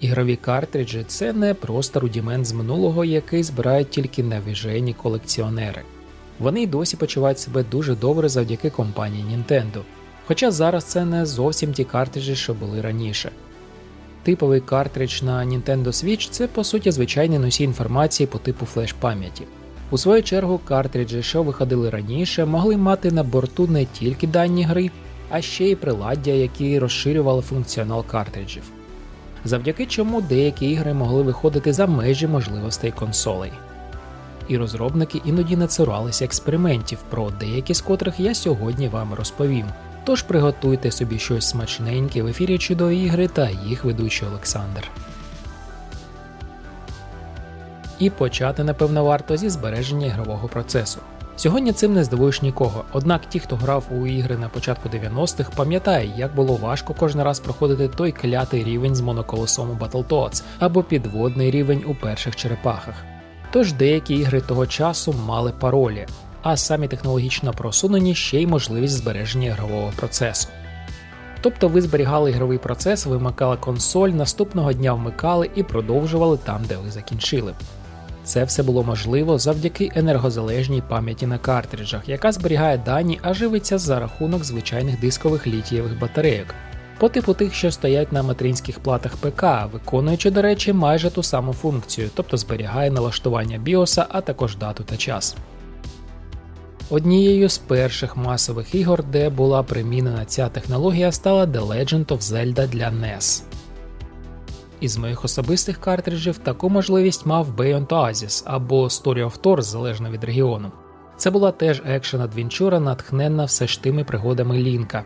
Ігрові картриджі це не просто рудімент з минулого, який збирають тільки навіжені колекціонери. Вони й досі почувають себе дуже добре завдяки компанії Nintendo. Хоча зараз це не зовсім ті картриджі, що були раніше. Типовий картридж на Nintendo Switch це по суті звичайний носій інформації по типу флеш-пам'яті. У свою чергу, картриджі, що виходили раніше, могли мати на борту не тільки дані гри, а ще й приладдя, які розширювали функціонал картриджів. Завдяки чому деякі ігри могли виходити за межі можливостей консолей. І розробники іноді не цуралися експериментів, про деякі з котрих я сьогодні вам розповім. Тож приготуйте собі щось смачненьке в ефірі чудові ігри та їх ведучий Олександр. І почати, напевно, варто зі збереження ігрового процесу. Сьогодні цим не здивуєш нікого, однак ті, хто грав у ігри на початку 90-х, пам'ятає, як було важко кожен раз проходити той клятий рівень з моноколосом у Battletoads або підводний рівень у перших черепахах. Тож деякі ігри того часу мали паролі, а самі технологічно просунені ще й можливість збереження ігрового процесу. Тобто ви зберігали ігровий процес, вимикали консоль, наступного дня вмикали і продовжували там, де ви закінчили. Це все було можливо завдяки енергозалежній пам'яті на картриджах, яка зберігає дані, а живиться за рахунок звичайних дискових літієвих батарейок, по типу тих, що стоять на материнських платах ПК, виконуючи, до речі, майже ту саму функцію, тобто зберігає налаштування BIOS, а також дату та час. Однією з перших масових ігор, де була примінена ця технологія, стала The Legend of Zelda для NES. Із моїх особистих картриджів таку можливість мав Beyond Oasis або Story of Thor залежно від регіону. Це була теж екшен адвенчура, натхненна все ж тими пригодами Лінка.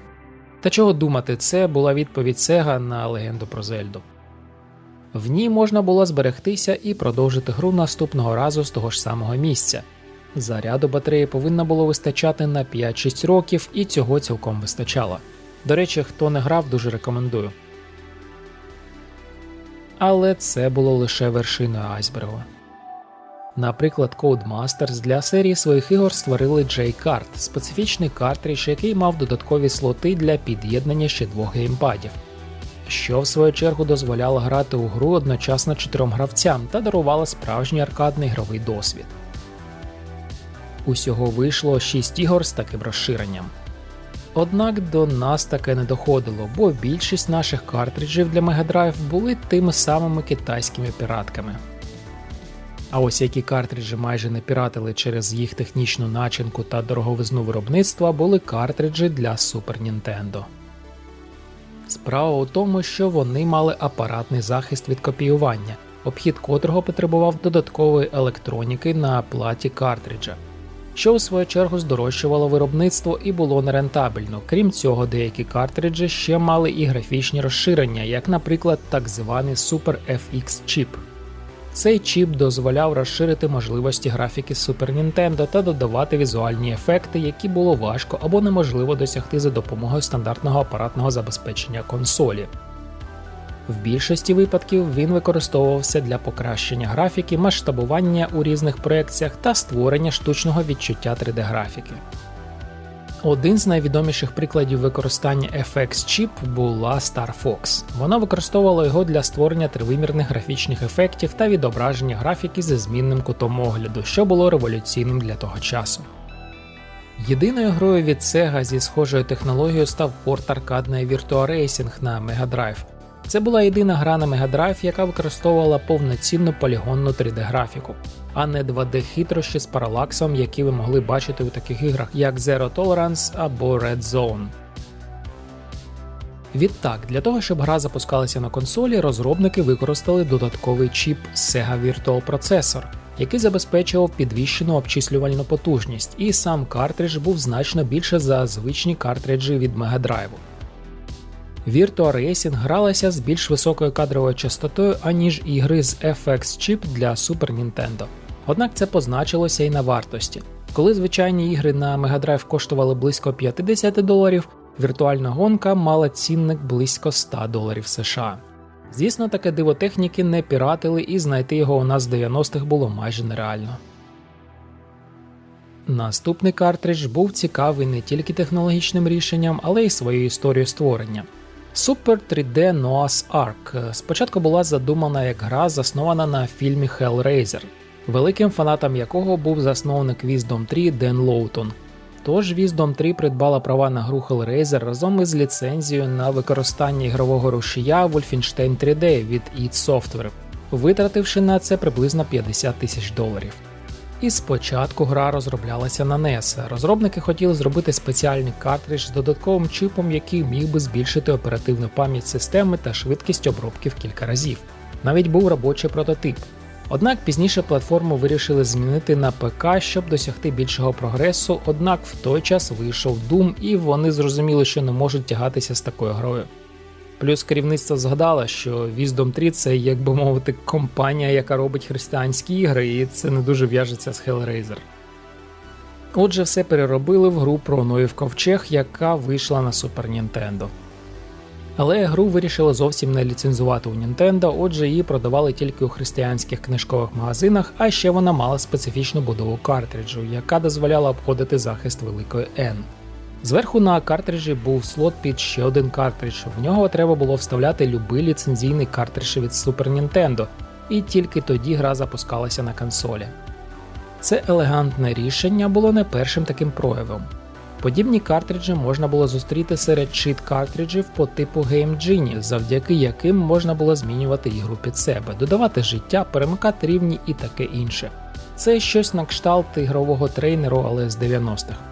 Та чого думати, це була відповідь Sega на легенду про Зельду. В ній можна було зберегтися і продовжити гру наступного разу з того ж самого місця. Заряду батареї повинно було вистачати на 5-6 років, і цього цілком вистачало. До речі, хто не грав, дуже рекомендую. Але це було лише вершиною айсбергу. Наприклад, Codemasters для серії своїх ігор створили J-Card – специфічний картридж, який мав додаткові слоти для під'єднання ще двох геймпадів, що в свою чергу дозволяло грати у гру одночасно чотирьом гравцям та дарувало справжній аркадний ігровий досвід. Усього вийшло 6 ігор з таким розширенням. Однак до нас таке не доходило, бо більшість наших картриджів для Mega Drive були тими самими китайськими піратками. А ось які картриджі майже не піратили через їх технічну начинку та дороговизну виробництва, були картриджі для Super Nintendo. Справа у тому, що вони мали апаратний захист від копіювання, обхід котрого потребував додаткової електроніки на платі картриджа що у свою чергу здорожчувало виробництво і було нерентабельно. Крім цього, деякі картриджі ще мали і графічні розширення, як, наприклад, так званий Super FX чіп. Цей чіп дозволяв розширити можливості графіки Super Nintendo та додавати візуальні ефекти, які було важко або неможливо досягти за допомогою стандартного апаратного забезпечення консолі. В більшості випадків він використовувався для покращення графіки, масштабування у різних проекціях та створення штучного відчуття 3D-графіки. Один з найвідоміших прикладів використання FX Chip була Star Fox. Вона використовувала його для створення тривимірних графічних ефектів та відображення графіки зі змінним кутом огляду, що було революційним для того часу. Єдиною грою від Sega зі схожою технологією став порт аркадної Virtua Racing на Mega Drive. Це була єдина гра на Drive, яка використовувала повноцінну полігонну 3D-графіку, а не 2D-хитрощі з паралаксом, які ви могли бачити у таких іграх, як Zero Tolerance або Red Zone. Відтак, для того, щоб гра запускалася на консолі, розробники використали додатковий чіп Sega Virtual Processor, який забезпечував підвищену обчислювальну потужність, і сам картридж був значно більше за звичні картриджі від Drive. Virtua Racing гралася з більш високою кадровою частотою, аніж ігри з FX Chip для Super Nintendo. Однак це позначилося і на вартості. Коли звичайні ігри на Mega Drive коштували близько 50 доларів, віртуальна гонка мала цінник близько 100 доларів США. Звісно, таке диво техніки не піратили, і знайти його у нас з 90-х було майже нереально. Наступний картридж був цікавий не тільки технологічним рішенням, але й своєю історією створення. Super 3D Noah's Ark спочатку була задумана як гра, заснована на фільмі Hellraiser, великим фанатом якого був засновник Wisdom 3 Ден Лоутон. Тож Wisdom 3 придбала права на гру Hellraiser разом із ліцензією на використання ігрового рушія Wolfenstein 3D від id Software, витративши на це приблизно 50 тисяч доларів. І спочатку гра розроблялася на NES. Розробники хотіли зробити спеціальний картридж з додатковим чипом, який міг би збільшити оперативну пам'ять системи та швидкість обробки в кілька разів. Навіть був робочий прототип. Однак пізніше платформу вирішили змінити на ПК, щоб досягти більшого прогресу. Однак в той час вийшов Doom, і вони зрозуміли, що не можуть тягатися з такою грою. Плюс керівництво згадало, що Wisdom 3 це, як би мовити, компанія, яка робить християнські ігри, і це не дуже в'яжеться з Hellraiser. Отже, все переробили в гру про Ноїв ковчег, яка вийшла на Super Nintendo. Але гру вирішили зовсім не ліцензувати у Nintendo, отже, її продавали тільки у християнських книжкових магазинах, а ще вона мала специфічну будову картриджу, яка дозволяла обходити захист великої N. Зверху на картриджі був слот під ще один картридж. В нього треба було вставляти любий ліцензійний картридж від Super Nintendo, і тільки тоді гра запускалася на консолі. Це елегантне рішення було не першим таким проявом. Подібні картриджі можна було зустріти серед чит картриджів по типу Game Genie, завдяки яким можна було змінювати ігру під себе, додавати життя, перемикати рівні і таке інше. Це щось на кшталт ігрового трейнеру, але з 90-х.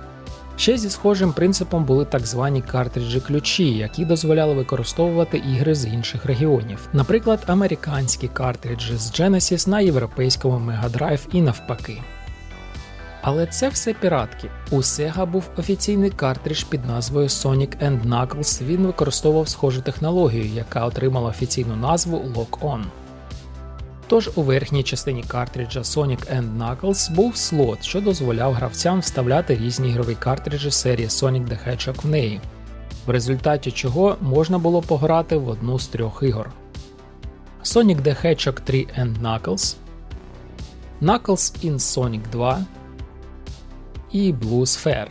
Ще зі схожим принципом були так звані картриджі ключі, які дозволяли використовувати ігри з інших регіонів, наприклад, американські картриджі з Genesis на європейському Mega Drive і навпаки. Але це все піратки. У Sega був офіційний картридж під назвою Sonic and Knuckles. Він використовував схожу технологію, яка отримала офіційну назву Lock-On. Тож у верхній частині картриджа Sonic and Knuckles був слот, що дозволяв гравцям вставляти різні ігрові картриджі серії Sonic the Hedgehog в неї, в результаті чого можна було пограти в одну з трьох ігор: Sonic the Hedgehog 3 and Knuckles, Knuckles in Sonic 2 і Blue Sphere.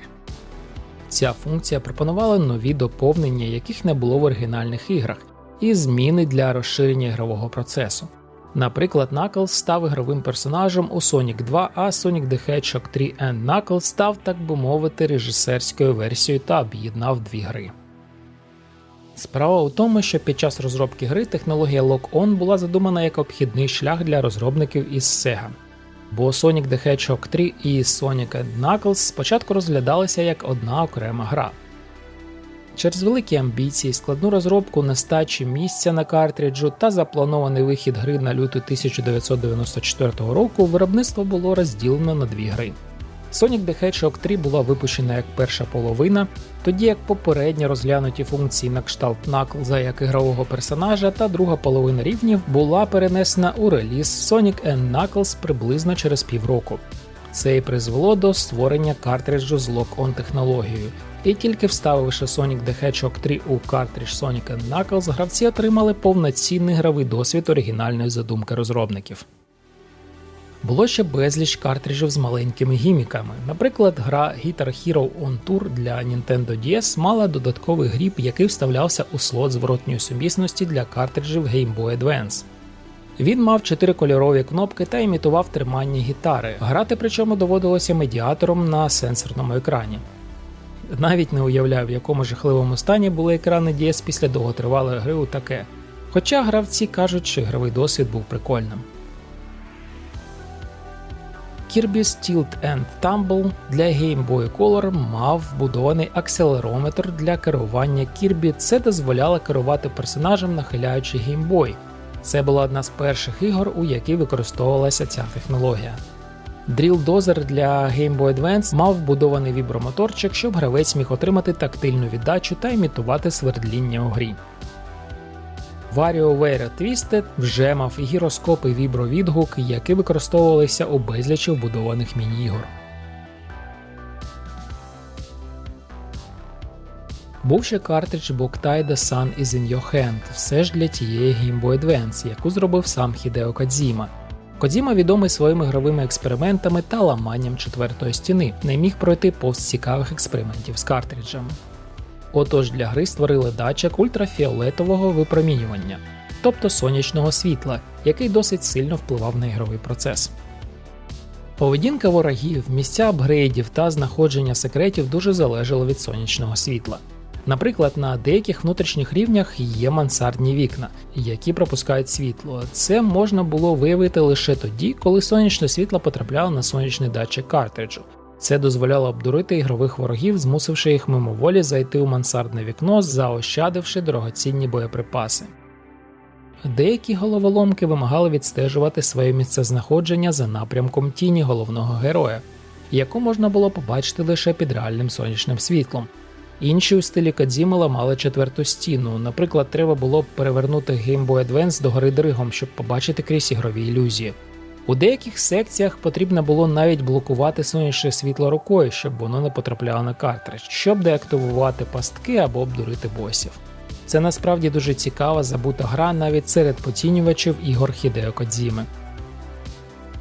Ця функція пропонувала нові доповнення, яких не було в оригінальних іграх, і зміни для розширення ігрового процесу. Наприклад, Knuckles став ігровим персонажем у Sonic 2, а Sonic the Hedgehog 3 and Knuckles став, так би мовити, режисерською версією та об'єднав дві гри. Справа у тому, що під час розробки гри технологія Lock-On була задумана як обхідний шлях для розробників із Sega. Бо Sonic the Hedgehog 3 і Sonic and Knuckles спочатку розглядалися як одна окрема гра. Через великі амбіції, складну розробку нестачі місця на картриджу та запланований вихід гри на лютий 1994 року виробництво було розділено на дві гри. Sonic the Hedgehog 3 була випущена як перша половина, тоді як попередні розглянуті функції на кшталт Knuckles як ігрового персонажа та друга половина рівнів була перенесена у реліз Sonic and Knuckles приблизно через півроку. Це і призвело до створення картриджу з Lock-On технологією, і тільки вставивши Sonic the Hedgehog 3 у картридж Sonic Knuckles, гравці отримали повноцінний гравий досвід оригінальної задумки розробників. Було ще безліч картриджів з маленькими гіміками. Наприклад, гра Guitar Hero On Tour для Nintendo DS мала додатковий гріб, який вставлявся у слот зворотньої сумісності для картриджів Game Boy Advance. Він мав чотири кольорові кнопки та імітував тримання гітари. Грати причому доводилося медіатором на сенсорному екрані. Навіть не уявляю, в якому жахливому стані були екрани DS після довготривалої гри у таке. Хоча гравці кажуть, що ігровий досвід був прикольним. Kirby's Tilt and Tumble для Game Boy Color мав вбудований акселерометр для керування Kirby. Це дозволяло керувати персонажем, нахиляючи Boy. Це була одна з перших ігор, у якій використовувалася ця технологія. Drill Dozer для Game Boy Advance мав вбудований вібромоторчик, щоб гравець міг отримати тактильну віддачу та імітувати свердління у грі. WarioWare Twisted вже мав і вібровідгук, які використовувалися у безлічі вбудованих міні-ігор. Був ще картридж Boktai The Sun is in Your Hand, все ж для тієї Game Boy Advance, яку зробив сам Хідео Кодзіма. Кодзіма відомий своїми ігровими експериментами та ламанням четвертої стіни, не міг пройти повз цікавих експериментів з картриджами. Отож для гри створили датчик ультрафіолетового випромінювання, тобто сонячного світла, який досить сильно впливав на ігровий процес. Поведінка ворогів, місця апгрейдів та знаходження секретів дуже залежало від сонячного світла. Наприклад, на деяких внутрішніх рівнях є мансардні вікна, які пропускають світло. Це можна було виявити лише тоді, коли сонячне світло потрапляло на сонячний датчик картриджу. Це дозволяло обдурити ігрових ворогів, змусивши їх мимоволі зайти у мансардне вікно, заощадивши дорогоцінні боєприпаси. Деякі головоломки вимагали відстежувати своє місцезнаходження за напрямком тіні головного героя, яку можна було побачити лише під реальним сонячним світлом. Інші у стилі Кадзіми ламали четверту стіну. Наприклад, треба було б перевернути Game Boy Advance до гори дригом, щоб побачити крізь ігрові ілюзії. У деяких секціях потрібно було навіть блокувати сонячне світло рукою, щоб воно не потрапляло на картридж, щоб деактивувати пастки або обдурити босів. Це насправді дуже цікава забута гра навіть серед поцінювачів ігор Хідео Кодзіми.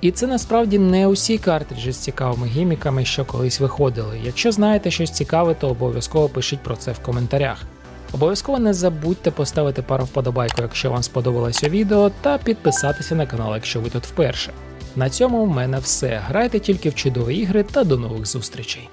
І це насправді не усі картриджі з цікавими гіміками, що колись виходили. Якщо знаєте щось цікаве, то обов'язково пишіть про це в коментарях. Обов'язково не забудьте поставити пару вподобайку, якщо вам сподобалося відео, та підписатися на канал, якщо ви тут вперше. На цьому в мене все. Грайте тільки в чудові ігри та до нових зустрічей.